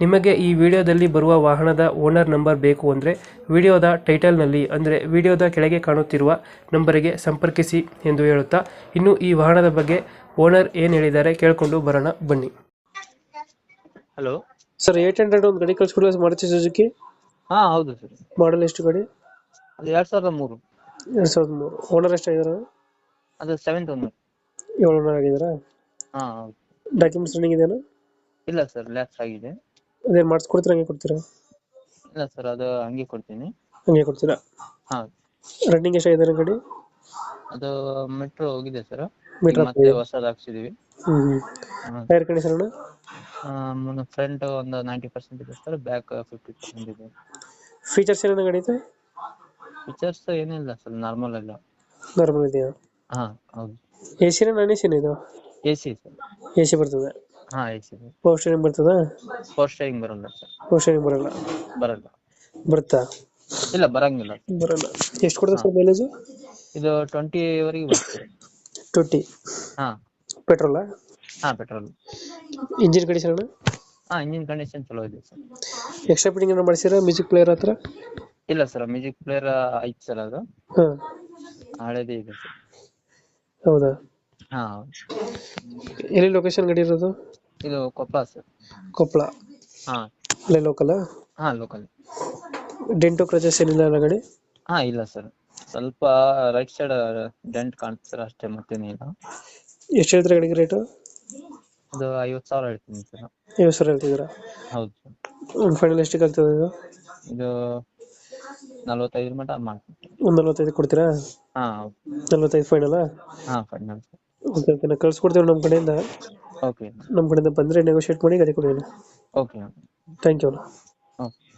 ನಿಮಗೆ ಈ ವಿಡಿಯೋದಲ್ಲಿ ಬರುವ ವಾಹನದ ಓನರ್ ನಂಬರ್ ಬೇಕು ಅಂದರೆ ವಿಡಿಯೋದ ಟೈಟಲ್ನಲ್ಲಿ ಅಂದರೆ ವಿಡಿಯೋದ ಕೆಳಗೆ ಕಾಣುತ್ತಿರುವ ನಂಬರಿಗೆ ಸಂಪರ್ಕಿಸಿ ಎಂದು ಹೇಳುತ್ತಾ ಇನ್ನು ಈ ವಾಹನದ ಬಗ್ಗೆ ಓನರ್ ಏನು ಹೇಳಿದ್ದಾರೆ ಕೇಳಿಕೊಂಡು ಬರೋಣ ಬನ್ನಿ. ಹಲೋ. ಸರ್ ಏಟ್ ಹಂಡ್ರೆಡ್ ಒಂದು ಗಾಡಿ ಕಳಿಸ್ಕೊಡಿ ಮಾರುತಿ ಸುಜುಕಿ? ಹಾಂ ಹೌದು ಸರ್. ಮಾಡಲ್ ಎಷ್ಟು ಗಡಿ? ಅದು ಎರಡು ಸಾವಿರದ ಮೂರು. ಎರಡು ಸಾವಿರದ ಮೂರು. ಓನರ್ ಎಷ್ಟಾಗಿದಾರೆ ಅದು ಸೆವೆಂತ್ ಒಂದು ಏಳು ಓನರ್ ಹಾ ಹೌದು. ಡಾಕ್ಯುಮೆಂಟ್ಸ್ ರನ್ನಿಂಗ್ ಇದೆಯಾ? ಇಲ್ಲ ಸರ್ ಲ್ಯಾಪ್ಸ್ ಆಗಿದೆ. ಅದೇನು ಮಾಡಿಸ್ಕೊಡ್ತೀರಾ ಹಂಗೆ ಕೊಡ್ತೀರಾ? ಇಲ್ಲ ಸರ್ ಅದು ಹಂಗೆ ಕೊಡ್ತೀನಿ. ಹಂಗೆ ಕೊಡ್ತೀರಾ? ಹಾ. ರನ್ನಿಂಗ್ ಎಷ್ಟಾಗಿದ್ದಾರೆ ಗಾಡಿ? ಅದು ಮೆಟ್ರೋ ಹೋಗಿದೆ ಸರ್. Metro ಮತ್ತೆ ಹೊಸದು ಹಾಕ್ಸಿದೀವಿ. ಹ್ಞೂ ಟೈರ್ ಕಂಡೀಷನ್ ಫ್ರಂಟ್ ಒಂದು ನೈಂಟಿ ಪರ್ಸೆಂಟ್ ಇದೆ ಸರ್ ಬ್ಯಾಕ್ ಫಿಫ್ಟಿ ಪರ್ಸೆಂಟ್ ಇದೆ. ಫೀಚರ್ಸ್ ಏನೇನು ಗಾಡಿ ಇದೆ? ಫೀಚರ್ಸ್ ಏನಿಲ್ಲ ಸರ್ ನಾರ್ಮಲ್ ಎಲ್ಲ. ನಾರ್ಮಲ್ ಇದೆಯಾ? ಹಾ ಹೌದು. ಎ ಸಿನ ನಾನ್ ಎ ಸಿನ ಇದು? A C sir. A C ಬರ್ತದೆ. ಹಾ ಪವರ್ ಸ್ಟೇರಿಂಗ್ ಬರ್ತದ? ಪವರ್ ಸ್ಟೇರಿಂಗ್ ಬರಲ್ಲ ಸರ್. ಪವರ್ ಸ್ಟೇರಿಂಗ್ ಬರಲ್ಲ? ಬರಲ್ಲ. ಬರುತ್ತಾ? ಇಲ್ಲ ಬರಂಗಿಲ್ಲ. ಬರಲ್ಲ. ಎಷ್ಟು ಕೊಡ್ತದೆ ಸರ್ ಮೈಲೇಜ್ ಇದು ಟ್ವೆಂಟಿ ವರೆಗೆ ಬರ್ತದೆ ಟ್ವೆಂಟಿ ಹಾ. ಪೆಟ್ರೋಲ್ ಹಾ ಪೆಟ್ರೋಲ್ ಇಂಜಿನ್ ಕಂಡೀಷನ್ ಹಾ ಇಂಜಿನ್ ಕಂಡೀಷನ್ ಚಲೋ ಇದೆ ಸರ್. ಎಕ್ಸ್ಟ್ರಾ ಫಿಟ್ಟಿಂಗ್ ಏನೋ ಮಾಡಿಸಿರಾ ಮ್ಯೂಸಿಕ್ ಪ್ಲೇಯರ್ ಹತ್ರ? ಇಲ್ಲ ಸರ್ ಮ್ಯೂಸಿಕ್ ಪ್ಲೇಯರ್ ಐತೆ ಸರ್ ಅದು. ಹಾಂ. ಹಳೇದೇ ಇದೆ ಸರ್. ಹೌದಾ? ಹಾ. ಎಲ್ಲಿ ಲೊಕೇಶನ್ ಗಡಿ ಇರೋದು? ಇದು ಕೊಪ್ಪಳ ಸರ್. ಕೊಪ್ಪಳ ಹಾ. ಅಲ್ಲೇ ಲೋಕಲ್ ಹಾ ಲೋಕಲ್ ಡೆಂಟೋ ಕ್ರಚಸ್ ಏನಿಲ್ಲ ಅಲ್ಲ ಗಾಡಿ ಹಾ ಇಲ್ಲ ಸರ್. ಸ್ವಲ್ಪ ರೈಟ್ ಸೈಡ್ ಡೆಂಟ್ ಕಾಣ್ತದೆ ಸರ್ ಅಷ್ಟೇ ಮತ್ತೇನಿಲ್ಲ ಎಷ್ಟು ಹೇಳ್ತೀರಾ ಗಾಡಿಗೆ ರೇಟು ಅದು ಐವತ್ತು ಸಾವಿರ ಹೇಳ್ತೀನಿ ಸರ್. ಐವತ್ತು ಸಾವಿರ ಹೇಳ್ತಿದ್ದೀರಾ? ಹೌದು ಸರ್. ಒಂದು ಫೈನಲ್ ಎಷ್ಟಕ್ಕೆ ಆಗ್ತದೆ ಇದು? ಇದು ನಲ್ವತ್ತೈದು ಮಟ ಮಾಡ್ತೀನಿ. ಒಂದು ನಲ್ವತ್ತೈದು ಕೊಡ್ತೀರಾ? ಹಾ ಹೌದು. ನಲ್ವತ್ತೈದು ಫೈನಲಾ ಹಾ ಫೈನಲ್ ಸರ್. Okay okay. ಕಳ್ಸಿ ಕಳ್ಸ್ಕೊಡ್ತೀವಿ ನಮ್ಮ ಕಡೆಯಿಂದ. ಓಕೆ ನಮ್ಮ ಕಡೆಯಿಂದ ಬಂದರೆ ನೆಗೋಷಿಯೇಟ್ ಮಾಡಿ ಗಾಡಿ ಕೊಡಿ ಓಕೆ ಥ್ಯಾಂಕ್ ಯು ಓಕೆ